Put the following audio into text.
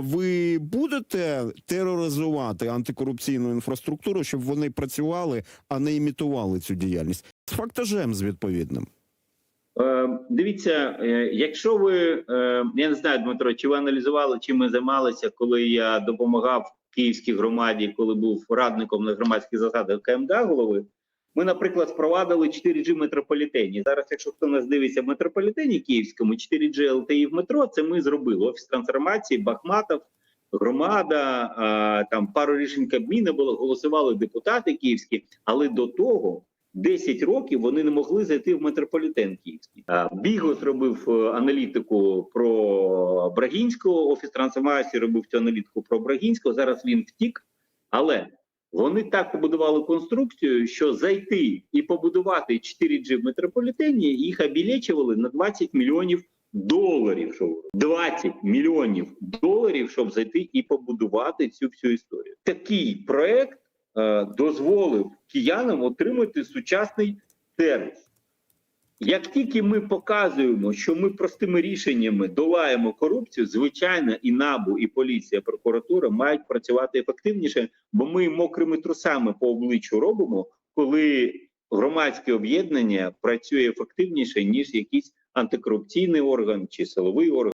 ви будете тероризувати антикорупційну інфраструктуру, щоб вони працювали, а не імітували цю діяльність з фактажем з відповідним. Е, Дивіться, е, якщо ви е, я не знаю, Дмитро, чи ви аналізували, чим ми займалися, коли я допомагав київській громаді, коли був радником на громадських засадах КМДА голови. Ми, наприклад, впровадили 4G в метрополітені. Зараз, якщо хто нас дивиться в метрополітені київському, 4G LTE в метро, це ми зробили. Офіс трансформації, Бахматов, громада, там пару рішень Кабміна було, голосували депутати київські, але до того 10 років вони не могли зайти в метрополітен київський. А, Бігос робив е, аналітику про Брагінського, офіс трансформації робив цю аналітику про Брагінського. Зараз він втік, але вони так побудували конструкцію, що зайти і побудувати 4G в метрополітені їх обілечували на 20 мільйонів доларів. Що 20 мільйонів доларів, щоб зайти і побудувати цю всю історію. Такий проект е, дозволив киянам отримати сучасний сервіс. Як тільки ми показуємо, що ми простими рішеннями долаємо корупцію, звичайно, і НАБУ, і поліція, прокуратура мають працювати ефективніше, бо ми мокрими трусами по обличчю робимо, коли громадське об'єднання працює ефективніше ніж якийсь антикорупційний орган чи силовий орган.